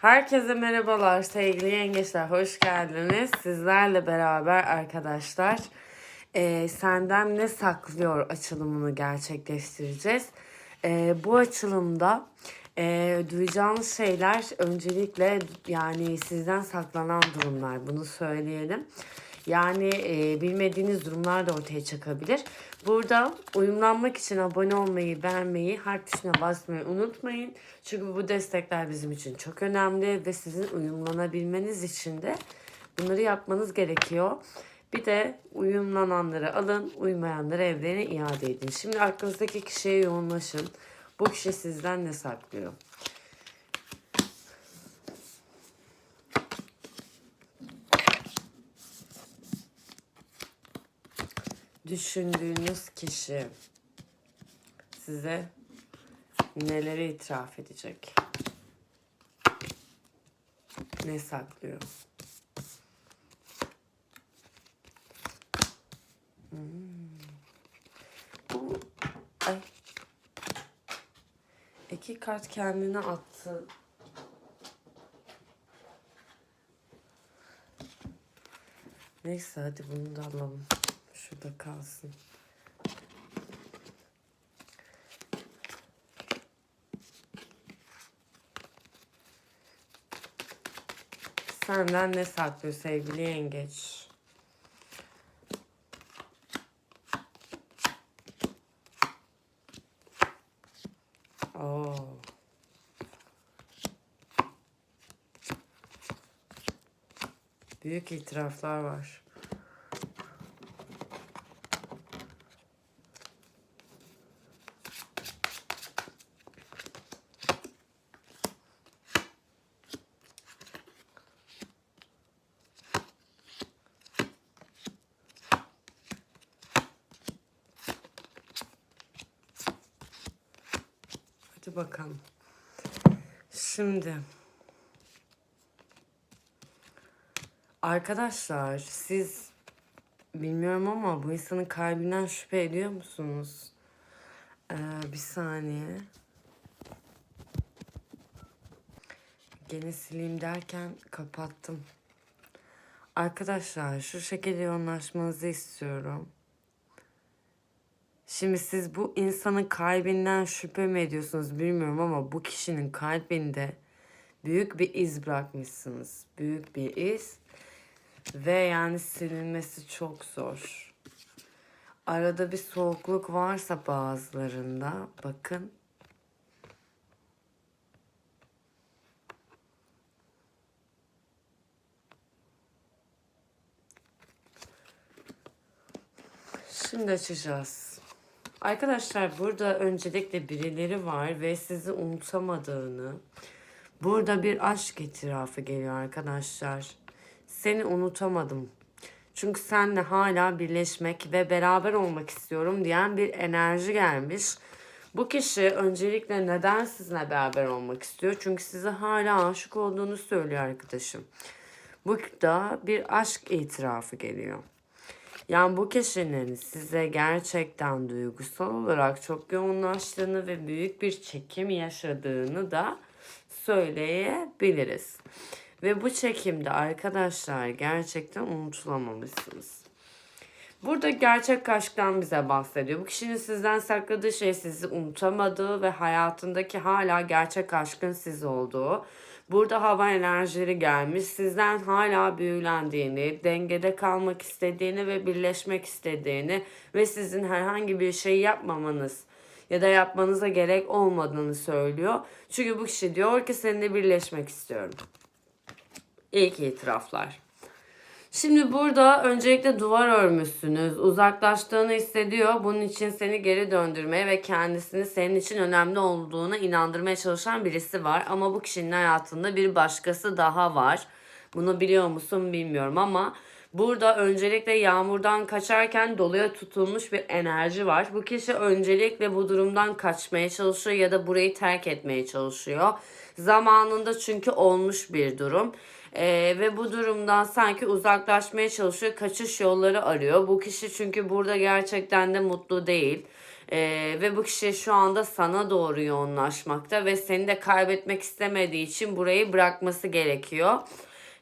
Herkese merhabalar sevgili yengeçler. Hoş geldiniz. Sizlerle beraber arkadaşlar e, senden ne saklıyor açılımını gerçekleştireceğiz. E, bu açılımda e, duyacağınız şeyler öncelikle yani sizden saklanan durumlar. Bunu söyleyelim. Yani e, bilmediğiniz durumlar da ortaya çıkabilir. Burada uyumlanmak için abone olmayı, beğenmeyi, harf tuşuna basmayı unutmayın. Çünkü bu destekler bizim için çok önemli ve sizin uyumlanabilmeniz için de bunları yapmanız gerekiyor. Bir de uyumlananları alın, uymayanları evlerine iade edin. Şimdi aklınızdaki kişiye yoğunlaşın. Bu kişi sizden ne saklıyor? Düşündüğünüz kişi size neleri itiraf edecek? Ne saklıyor? Hmm. Ay iki kart kendine attı. Neyse hadi bunu da alalım. Şurada kalsın. Senden ne saklıyor sevgili yengeç? Büyük itiraflar var. Hadi bakalım. Şimdi arkadaşlar siz bilmiyorum ama bu insanın kalbinden şüphe ediyor musunuz? Ee, bir saniye. Gene sileyim derken kapattım. Arkadaşlar şu şekilde yoğunlaşmanızı istiyorum. Şimdi siz bu insanın kalbinden şüphe mi ediyorsunuz bilmiyorum ama bu kişinin kalbinde büyük bir iz bırakmışsınız. Büyük bir iz ve yani silinmesi çok zor. Arada bir soğukluk varsa bazılarında bakın Şimdi açacağız. Arkadaşlar burada öncelikle birileri var ve sizi unutamadığını. Burada bir aşk itirafı geliyor arkadaşlar. Seni unutamadım. Çünkü seninle hala birleşmek ve beraber olmak istiyorum diyen bir enerji gelmiş. Bu kişi öncelikle neden sizinle beraber olmak istiyor? Çünkü size hala aşık olduğunu söylüyor arkadaşım. Bu da bir aşk itirafı geliyor. Yani bu kişinin size gerçekten duygusal olarak çok yoğunlaştığını ve büyük bir çekim yaşadığını da söyleyebiliriz. Ve bu çekimde arkadaşlar gerçekten unutulamamışsınız. Burada gerçek aşktan bize bahsediyor. Bu kişinin sizden sakladığı şey sizi unutamadığı ve hayatındaki hala gerçek aşkın siz olduğu. Burada hava enerjileri gelmiş. Sizden hala büyülendiğini, dengede kalmak istediğini ve birleşmek istediğini ve sizin herhangi bir şey yapmamanız ya da yapmanıza gerek olmadığını söylüyor. Çünkü bu kişi diyor ki seninle birleşmek istiyorum. İlk itiraflar. Şimdi burada öncelikle duvar örmüşsünüz. Uzaklaştığını hissediyor. Bunun için seni geri döndürmeye ve kendisini senin için önemli olduğuna inandırmaya çalışan birisi var. Ama bu kişinin hayatında bir başkası daha var. Bunu biliyor musun bilmiyorum ama burada öncelikle yağmurdan kaçarken doluya tutulmuş bir enerji var. Bu kişi öncelikle bu durumdan kaçmaya çalışıyor ya da burayı terk etmeye çalışıyor. Zamanında çünkü olmuş bir durum. Ee, ve bu durumdan sanki uzaklaşmaya çalışıyor, kaçış yolları arıyor. Bu kişi çünkü burada gerçekten de mutlu değil. Ee, ve bu kişi şu anda sana doğru yoğunlaşmakta ve seni de kaybetmek istemediği için burayı bırakması gerekiyor.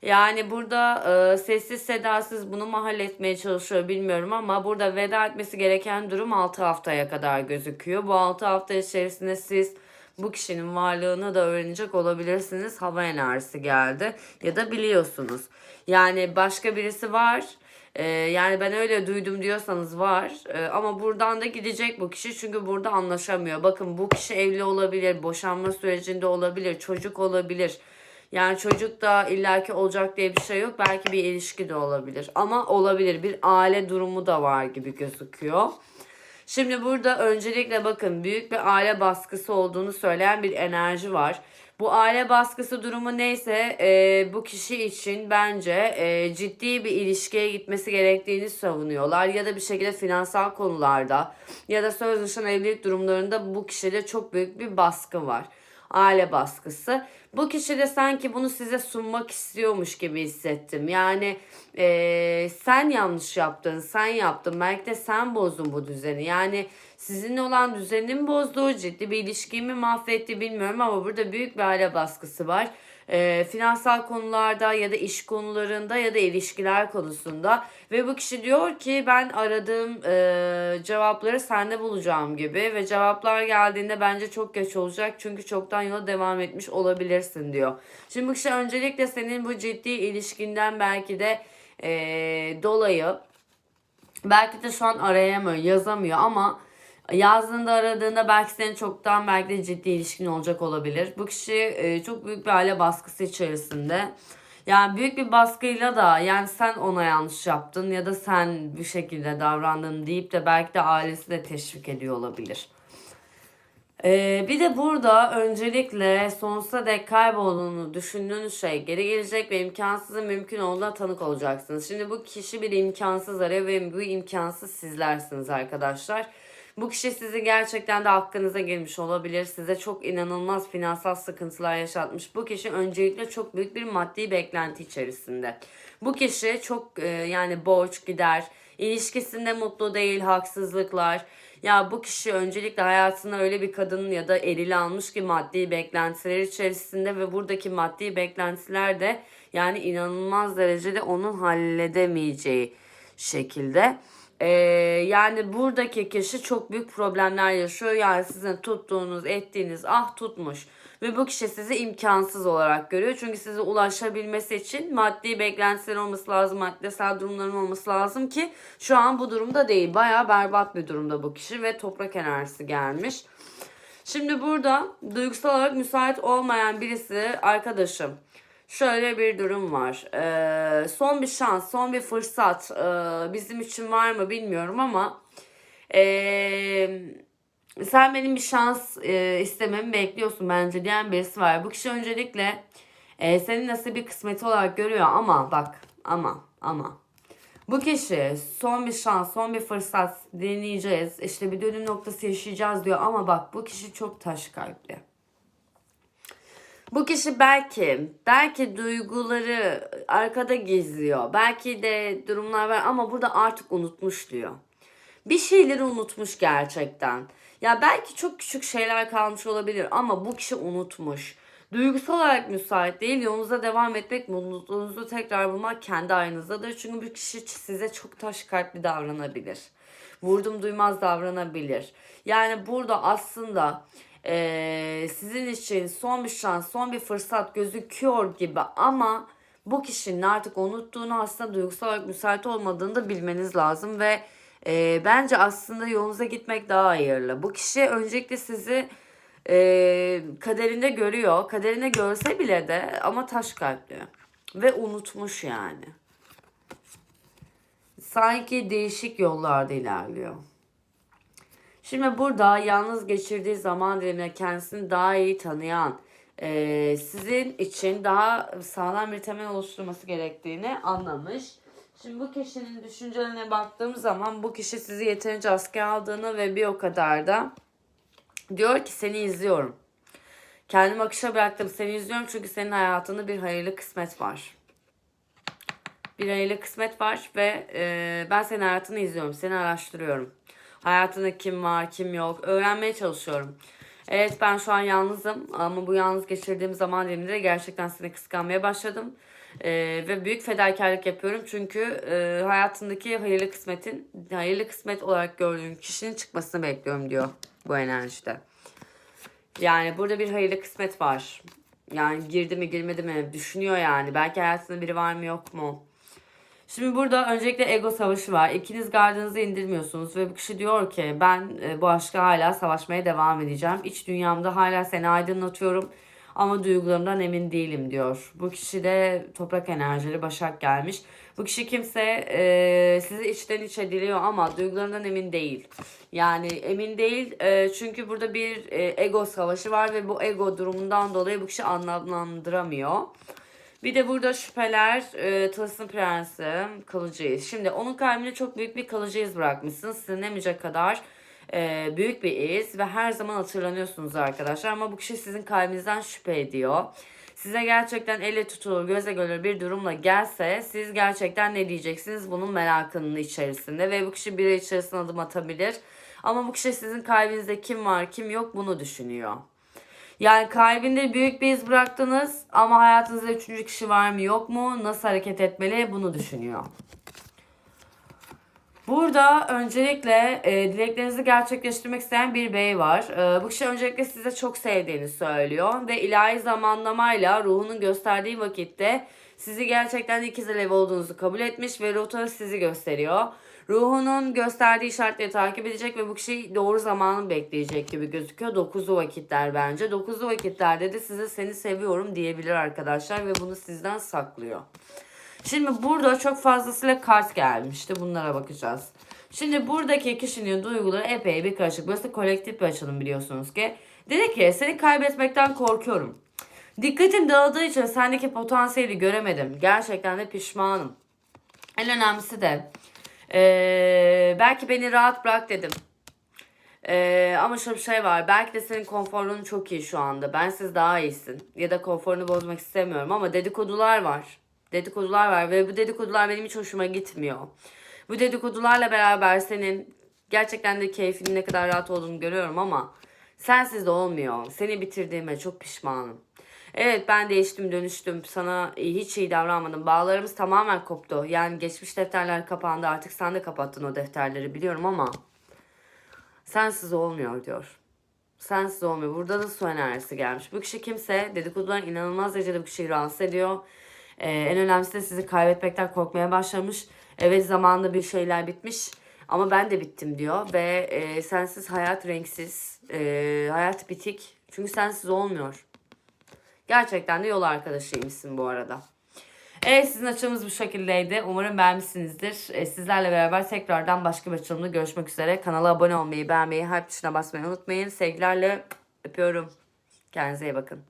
Yani burada e, sessiz sedasız bunu mu halletmeye çalışıyor bilmiyorum ama burada veda etmesi gereken durum 6 haftaya kadar gözüküyor. Bu 6 hafta içerisinde siz bu kişinin varlığını da öğrenecek olabilirsiniz. Hava enerjisi geldi ya da biliyorsunuz. Yani başka birisi var. Ee, yani ben öyle duydum diyorsanız var. Ee, ama buradan da gidecek bu kişi çünkü burada anlaşamıyor. Bakın bu kişi evli olabilir, boşanma sürecinde olabilir, çocuk olabilir. Yani çocuk da illaki olacak diye bir şey yok. Belki bir ilişki de olabilir. Ama olabilir. Bir aile durumu da var gibi gözüküyor. Şimdi burada öncelikle bakın büyük bir aile baskısı olduğunu söyleyen bir enerji var. Bu aile baskısı durumu neyse e, bu kişi için bence e, ciddi bir ilişkiye gitmesi gerektiğini savunuyorlar. Ya da bir şekilde finansal konularda ya da söz evlilik durumlarında bu kişide çok büyük bir baskı var. Aile baskısı. Bu kişi de sanki bunu size sunmak istiyormuş gibi hissettim. Yani e, sen yanlış yaptın, sen yaptın. Belki de sen bozdun bu düzeni. Yani sizinle olan düzenin bozduğu ciddi bir ilişkimi mahvetti bilmiyorum ama burada büyük bir aile baskısı var. E, finansal konularda ya da iş konularında ya da ilişkiler konusunda ve bu kişi diyor ki ben aradığım e, cevapları sende bulacağım gibi ve cevaplar geldiğinde bence çok geç olacak çünkü çoktan yola devam etmiş olabilirsin diyor. Şimdi bu kişi öncelikle senin bu ciddi ilişkinden belki de e, dolayı belki de şu an arayamıyor, yazamıyor ama yazdığında aradığında belki senin çoktan belki de ciddi ilişkin olacak olabilir. Bu kişi e, çok büyük bir aile baskısı içerisinde. Yani büyük bir baskıyla da yani sen ona yanlış yaptın ya da sen bir şekilde davrandın deyip de belki de ailesi de teşvik ediyor olabilir. Ee, bir de burada öncelikle sonsuza dek kaybolduğunu düşündüğünüz şey geri gelecek ve imkansızın mümkün olduğuna tanık olacaksınız. Şimdi bu kişi bir imkansız arıyor ve bu imkansız sizlersiniz arkadaşlar. Bu kişi sizi gerçekten de hakkınıza girmiş olabilir. Size çok inanılmaz finansal sıkıntılar yaşatmış. Bu kişi öncelikle çok büyük bir maddi beklenti içerisinde. Bu kişi çok e, yani borç gider, ilişkisinde mutlu değil, haksızlıklar. Ya bu kişi öncelikle hayatına öyle bir kadının ya da eril almış ki maddi beklentiler içerisinde ve buradaki maddi beklentiler de yani inanılmaz derecede onun halledemeyeceği şekilde. Ee, yani buradaki kişi çok büyük problemler yaşıyor. Yani sizin tuttuğunuz, ettiğiniz ah tutmuş. Ve bu kişi sizi imkansız olarak görüyor. Çünkü size ulaşabilmesi için maddi beklentiler olması lazım, maddesel durumların olması lazım ki şu an bu durumda değil. Bayağı berbat bir durumda bu kişi ve toprak enerjisi gelmiş. Şimdi burada duygusal olarak müsait olmayan birisi arkadaşım. Şöyle bir durum var. Ee, son bir şans, son bir fırsat ee, bizim için var mı bilmiyorum ama ee, sen benim bir şans e, istememi bekliyorsun bence diyen birisi var. Bu kişi öncelikle e, senin nasıl bir kısmeti olarak görüyor ama bak ama ama bu kişi son bir şans, son bir fırsat deneyeceğiz. İşte bir dönüm noktası yaşayacağız diyor ama bak bu kişi çok taş kalpli. Bu kişi belki, belki duyguları arkada gizliyor. Belki de durumlar var ama burada artık unutmuş diyor. Bir şeyleri unutmuş gerçekten. Ya belki çok küçük şeyler kalmış olabilir ama bu kişi unutmuş. Duygusal olarak müsait değil. Yolunuza devam etmek, mutluluğunuzu tekrar bulmak kendi ayrınızdadır. Çünkü bir kişi size çok taş kalpli davranabilir. Vurdum duymaz davranabilir. Yani burada aslında e, sizin için son bir şans, son bir fırsat gözüküyor gibi ama bu kişinin artık unuttuğunu aslında duygusal olarak müsait olmadığını da bilmeniz lazım ve e, bence aslında yolunuza gitmek daha hayırlı. Bu kişi öncelikle sizi e, kaderinde görüyor. Kaderinde görse bile de ama taş kalpli ve unutmuş yani. Sanki değişik yollarda ilerliyor. Şimdi burada yalnız geçirdiği zaman diliminde kendisini daha iyi tanıyan, e, sizin için daha sağlam bir temel oluşturması gerektiğini anlamış. Şimdi bu kişinin düşüncelerine baktığım zaman bu kişi sizi yeterince askıya aldığını ve bir o kadar da diyor ki seni izliyorum. Kendimi akışa bıraktım seni izliyorum çünkü senin hayatında bir hayırlı kısmet var. Bir hayırlı kısmet var ve e, ben senin hayatını izliyorum, seni araştırıyorum. Hayatında kim var, kim yok. Öğrenmeye çalışıyorum. Evet ben şu an yalnızım ama bu yalnız geçirdiğim zaman diliminde gerçekten seni kıskanmaya başladım. Ee, ve büyük fedakarlık yapıyorum çünkü e, hayatındaki hayırlı kısmetin hayırlı kısmet olarak gördüğün kişinin çıkmasını bekliyorum diyor bu enerjide. Yani burada bir hayırlı kısmet var. Yani girdi mi girmedi mi düşünüyor yani. Belki hayatında biri var mı yok mu? Şimdi burada öncelikle ego savaşı var. İkiniz gardınızı indirmiyorsunuz ve bu kişi diyor ki ben e, bu aşka hala savaşmaya devam edeceğim. İç dünyamda hala seni aydınlatıyorum ama duygularımdan emin değilim diyor. Bu kişi de toprak enerjili Başak gelmiş. Bu kişi kimse e, sizi içten içe diliyor ama duygularından emin değil. Yani emin değil e, çünkü burada bir e, ego savaşı var ve bu ego durumundan dolayı bu kişi anlamlandıramıyor. Bir de burada şüpheler, e, Tılsım Prensi, kalıcıyız. Şimdi onun kalbine çok büyük bir kalıcı iz bırakmışsınız. Silinemeyecek kadar e, büyük bir iz ve her zaman hatırlanıyorsunuz arkadaşlar. Ama bu kişi sizin kalbinizden şüphe ediyor. Size gerçekten elle tutulur, göze görülür bir durumla gelse siz gerçekten ne diyeceksiniz bunun merakının içerisinde ve bu kişi bir içerisine adım atabilir. Ama bu kişi sizin kalbinizde kim var kim yok bunu düşünüyor. Yani kalbinde büyük bir iz bıraktınız ama hayatınızda üçüncü kişi var mı yok mu? Nasıl hareket etmeli bunu düşünüyor. Burada öncelikle e, dileklerinizi gerçekleştirmek isteyen bir bey var. E, bu kişi öncelikle size çok sevdiğini söylüyor ve ilahi zamanlamayla ruhunun gösterdiği vakitte sizi gerçekten ikiz alev olduğunuzu kabul etmiş ve rota sizi gösteriyor. Ruhunun gösterdiği işaretleri takip edecek ve bu kişi doğru zamanı bekleyecek gibi gözüküyor. Dokuzlu vakitler bence. Dokuzlu vakitlerde de size seni seviyorum diyebilir arkadaşlar ve bunu sizden saklıyor. Şimdi burada çok fazlasıyla kart gelmişti. Bunlara bakacağız. Şimdi buradaki kişinin duyguları epey bir karışık. Burası kolektif bir açılım biliyorsunuz ki. Dedi ki seni kaybetmekten korkuyorum. Dikkatim dağıldığı için sendeki potansiyeli göremedim. Gerçekten de pişmanım. En önemlisi de ee, belki beni rahat bırak dedim. Ee, ama şöyle bir şey var. Belki de senin konforun çok iyi şu anda. Ben siz daha iyisin. Ya da konforunu bozmak istemiyorum ama dedikodular var. Dedikodular var ve bu dedikodular benim hiç hoşuma gitmiyor. Bu dedikodularla beraber senin gerçekten de keyfinin ne kadar rahat olduğunu görüyorum ama sensiz de olmuyor. Seni bitirdiğime çok pişmanım. Evet ben değiştim dönüştüm. Sana hiç iyi davranmadım. Bağlarımız tamamen koptu. Yani geçmiş defterler kapandı. Artık sen de kapattın o defterleri biliyorum ama sensiz olmuyor diyor. Sensiz olmuyor. Burada da su enerjisi gelmiş. Bu kişi kimse dedikodular inanılmaz derecede bu kişiyi rahatsız ediyor. Ee, en önemlisi de sizi kaybetmekten korkmaya başlamış. Evet zamanında bir şeyler bitmiş. Ama ben de bittim diyor. Ve e, sensiz hayat renksiz. E, hayat bitik. Çünkü sensiz olmuyor. Gerçekten de yol arkadaşıymışsın bu arada. Evet sizin açımız bu şekildeydi. Umarım beğenmişsinizdir. Ee, Sizlerle beraber tekrardan başka bir açılımda görüşmek üzere. Kanala abone olmayı, beğenmeyi, harf tuşuna basmayı unutmayın. Sevgilerle öpüyorum. Kendinize iyi bakın.